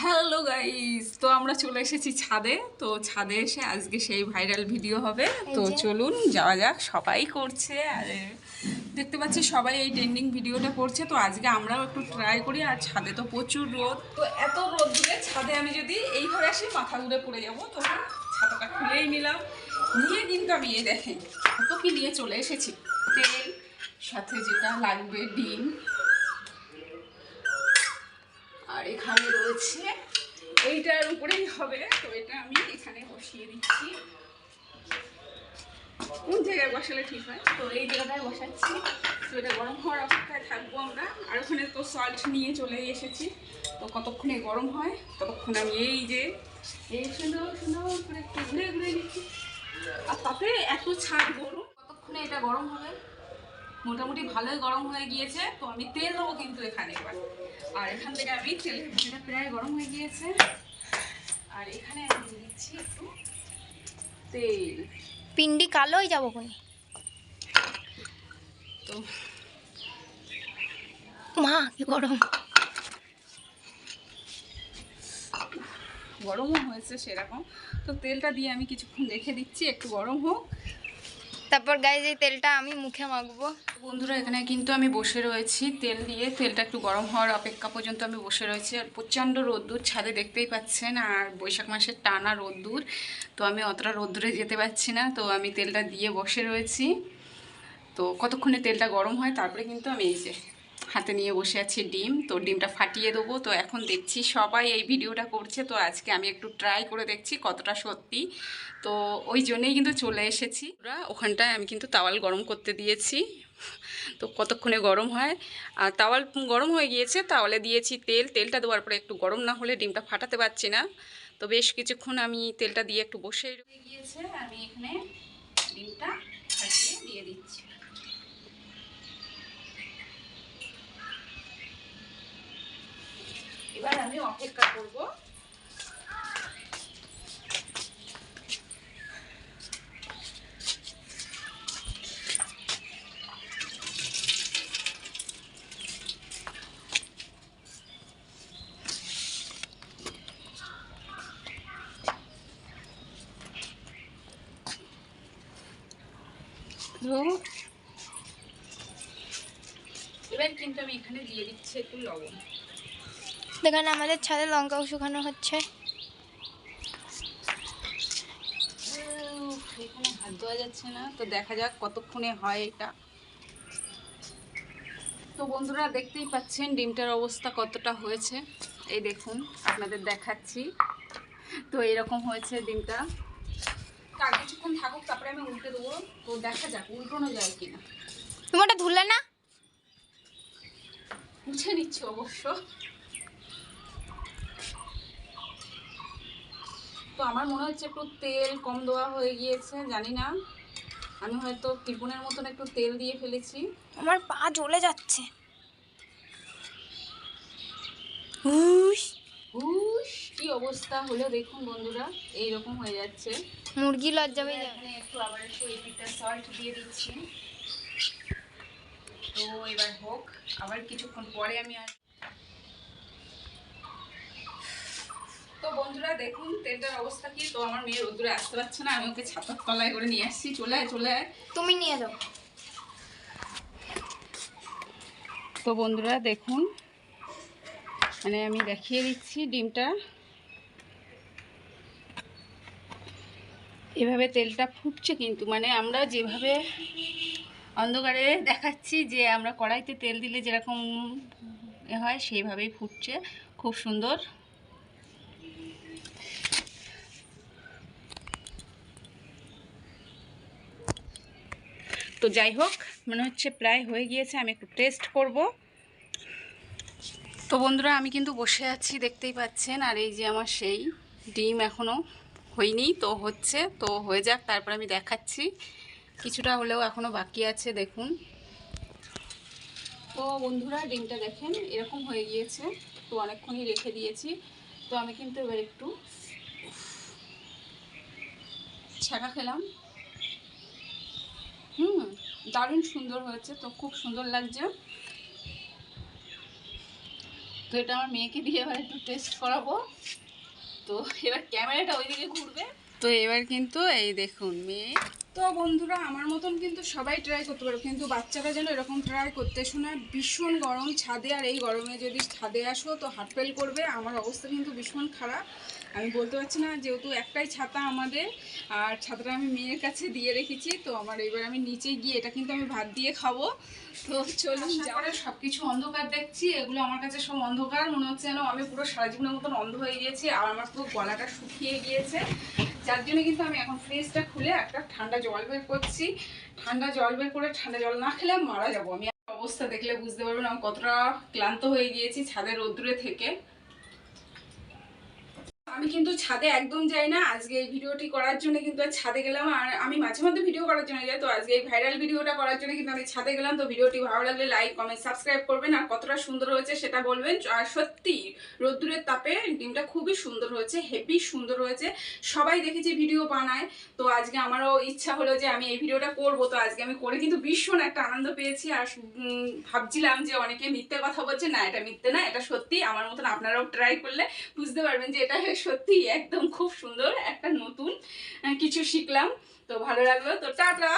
Hello guys তো আমরা চলে এসেছি ছাদে। তো ছাদে এসে আজকে সেই ভাইরাল ভিডিও হবে। তো চলুন যাওয়া যাক। সবাই করছে। আর দেখতে পাচ্ছি সবাই এই ট্রেন্ডিং ভিডিওটা করছে। তো আজকে আমরাও একটু ট্রাই করি। আর ছাদে তো প্রচুর রোদ। তো এত রোদ দিলে ছাদে আমি যদি এইভাবে আসি মাথা ঘুরে পড়ে যাব। তো ছাতাটা খুলেই নিলাম। নিয়ে কিন্তু আমি এই দেখেন কত কি নিয়ে চলে এসেছি। তেল সাথে যেটা লাগবে ডিম। আর এখানে রয়েছে। এইটার উপরেই হবে, তো এটা আমি এখানে বসিয়ে দিচ্ছি। কোন জায়গায় বসালে ঠিক হয়? তো এই জায়গাটায় বসাচ্ছি। তো এটা গরম হওয়ার অপেক্ষায় থাকব আমরা। আর ওখানে তো সল্ট নিয়ে চলে এসেছি। তো কতক্ষণে গরম হয়? ততক্ষণ আমি এই যে, এই সুন্দর সুন্দর করে ঘুরে ঘুরে নিচ্ছি। আর তাতে এত ছাড় গরম কতক্ষণে এটা গরম হবে? মোটামুটি ভালোই গরম হয়ে গিয়েছে তো আমি তেল দেবো কিন্তু এখানে এবার। আর এখান থেকে আমি তেল ভাঁড়টা প্রায় গরম হয়ে গিয়েছে। আর এখানে আমি দিচ্ছি একটু তেল। পিন্ডি কালোই যাব কোন? তো মা কি গরম। গরমও হয়েছে সেরকম। তো তেলটা দিয়ে আমি কিছুক্ষণ রেখে দিচ্ছি একটু গরম হোক। তারপর গায়ে যে তেলটা আমি মুখে মাখবো। বন্ধুরা, এখানে কিন্তু আমি বসে রয়েছি। তেল দিয়ে, তেলটা একটু গরম হওয়ার অপেক্ষা পর্যন্ত আমি বসে রয়েছি। আর প্রচণ্ড রোদ্দুর, ছাদে দেখতেই পাচ্ছেন, আর বৈশাখ মাসের টানা রোদ্দুর। তো আমি অতটা রোদ্দুরে যেতে পারছি না, তো আমি তেলটা দিয়ে বসে রয়েছি। তো কতক্ষণে তেলটা গরম হয়, তারপরে কিন্তু আমি এই যে হাতে নিয়ে বসে আছি ডিম, তো ডিমটা ফাটিয়ে দেবো। তো এখন দেখছি সবাই এই ভিডিওটা করছে, তো আজকে আমি একটু ট্রাই করে দেখছি কতটা সত্যি। তো ওই জন্যেই কিন্তু চলে এসেছি। ওরা ওখানটায় আমি কিন্তু তাওয়াল গরম করতে দিয়েছি। তো কতক্ষণে গরম হয়? আর তাওয়াল গরম হয়ে গিয়েছে, তাওয়ালে দিয়েছি তেল। তেলটা দেওয়ার পরে একটু গরম না হলে ডিমটা ফাটাতে পারছি না। তো বেশ কিছুক্ষণ আমি তেলটা দিয়ে একটু বসে গিয়েছে, আমি এখানে ডিমটা ফাটিয়ে দিয়ে দিচ্ছি এবার আমি অপেক্ষা করব। এবার কিন্তু আমি এখানে দিয়ে দিচ্ছি একটু লবণ। দেখেন আমাদের ছাদে লঙ্কাও শুকানো হচ্ছে। এখানে হাত ধোয়া যাচ্ছে না তো দেখা যাক কতক্ষণে হয় এটা। তো বন্ধুরা দেখতেই পাচ্ছেন ডিমটার অবস্থা কতটা হয়েছে। এই দেখুন আপনাদের দেখাচ্ছি। তো এরকম হয়েছে ডিমটা। কিছুক্ষণ থাকুক তারপরে আমি উল্টে দেবো। তো দেখা যাক উল্টোনো যায় কিনা। তুমি ওটা ধুলে না? মুছে নিচ্ছি অবশ্য। তো আমার মনে হচ্ছে একটু তেল কম দেওয়া হয়ে গিয়েছে জানি না। আমি হয়তো ত্রিপুণের মতন একটু তেল দিয়ে ফেলেছি। আমার পা জ্বলে যাচ্ছে। হুস কি অবস্থা হলো দেখুন বন্ধুরা এই রকম হয়ে যাচ্ছে। মুরগি লজ্জা পেয়ে যাবে। একটু আবার একটু এপিকটা সল্ট দিয়ে দিচ্ছি। তো এবার হোক আবার কিছুক্ষণ পরে আমি আর তো বন্ধুরা দেখুন তেলটার অবস্থা কি? তো আমার মেয়ে রোদ্দুরে আসতে পারছে না আমি ওকে ছাতার তলায় করে নিয়ে আসছি। চলে আয় চলে আয়। তুমি নিয়ে যাও। তো বন্ধুরা দেখুন। মানে আমি দেখিয়ে দিচ্ছি ডিমটা। এভাবে তেলটা ফুটছে কিন্তু মানে আমরা যেভাবে অন্ধকারে দেখাচ্ছি যে আমরা কড়াইতে তেল দিলে যেরকম এ হয় সেইভাবেই ফুটছে। খুব সুন্দর। তো যাই হোক, মনে হচ্ছে প্রায় হয়ে গিয়েছে, আমি একটু টেস্ট করব। তো বন্ধুরা, আমি কিন্তু বসে আছি, দেখতেই পাচ্ছেন, আর এই যে আমার সেই ডিম এখনও হয়নি, তো হচ্ছে, তো হয়ে যাক, তারপর আমি দেখাচ্ছি। কিছুটা হলেও এখনও বাকি আছে, দেখুন। তো বন্ধুরা, ডিমটা দেখেন, এরকম হয়ে গিয়েছে, তো অনেকক্ষণই রেখে দিয়েছি। তো আমি কিন্তু এবার একটু ছাকা খেলাম। হুম, দারুণ সুন্দর হয়েছে তো, খুব সুন্দর লাগছে। তো এটা আমার মেয়েকে দিয়ে এবার একটু টেস্ট করাবো। তো এবার ক্যামেরাটা ওইদিকে ঘুরবে। তো এবার কিন্তু এই দেখুন মেয়ে তো বন্ধুরা আমার মতন কিন্তু সবাই ট্রাই করতে পারো। কিন্তু বাচ্চারা যেন এরকম ট্রাই করতে শোনা ভীষণ গরম ছাদে আর এই গরমে যদি ছাদে আসো তো হার্ট ফেল করবে। আমার অবস্থা কিন্তু ভীষণ খারাপ। আমি বলতে পারছি না যেহেতু একটাই ছাতা আমাদের আর ছাতাটা আমি মেয়ের কাছে দিয়ে রেখেছি তো আমার এবার আমি নিচে গিয়ে এটা কিন্তু আমি ভাত দিয়ে খাব। তো চলুন যাওয়ার সব কিছু অন্ধকার দেখছি এগুলো আমার কাছে সব অন্ধকার। মনে হচ্ছে যেন আমি পুরো সারা জীবনের মতন অন্ধ হয়ে গিয়েছি আর আমার পুরো গলাটা শুকিয়ে গিয়েছে। যার জন্য কিন্তু আমি এখন ফ্রিজটা খুলে একটা ঠান্ডা জল বের করছি। ঠান্ডা জল বের করে ঠান্ডা জল না খেলে মারা যাব। আমি অবস্থা দেখলে বুঝতে পারবেন আমি কতটা ক্লান্ত হয়ে গিয়েছি ছাদের রোদ্দুরে থেকে। আমি কিন্তু ছাদে একদম যাই না। আজকে এই ভিডিওটি করার জন্য কিন্তু ছাদে গেলাম আর আমি মাঝে মধ্যে ভিডিও করার জন্য যাই, তো আজকে এই ভাইরাল ভিডিওটা করার জন্য কিন্তু আমি ছাদে গেলাম। তো ভিডিওটি ভালো লাগলে লাইক কমেন্ট সাবস্ক্রাইব করবেন আর কতটা সুন্দর হয়েছে সেটা বলবেন। আর সত্যি, রোদ্দুরের তাপে ডিমটা খুবই সুন্দর হয়েছে হেভি সুন্দর হয়েছে। সবাই দেখেছি ভিডিও বানায়। তো আজকে আমারও ইচ্ছা হলো যে আমি এই ভিডিওটা করব। তো আজকে আমি করে কিন্তু ভীষণ একটা আনন্দ পেয়েছি। আর ভাবছিলাম যে অনেকে মিথ্যে কথা বলছে, না, এটা মিথ্যে না, এটা সত্যি। আমার মতন আপনারাও ট্রাই করলে বুঝতে পারবেন যে এটা সত্যি একদম খুব সুন্দর একটা নতুন কিছু শিখলাম। তো ভালো লাগল। তো টাটা!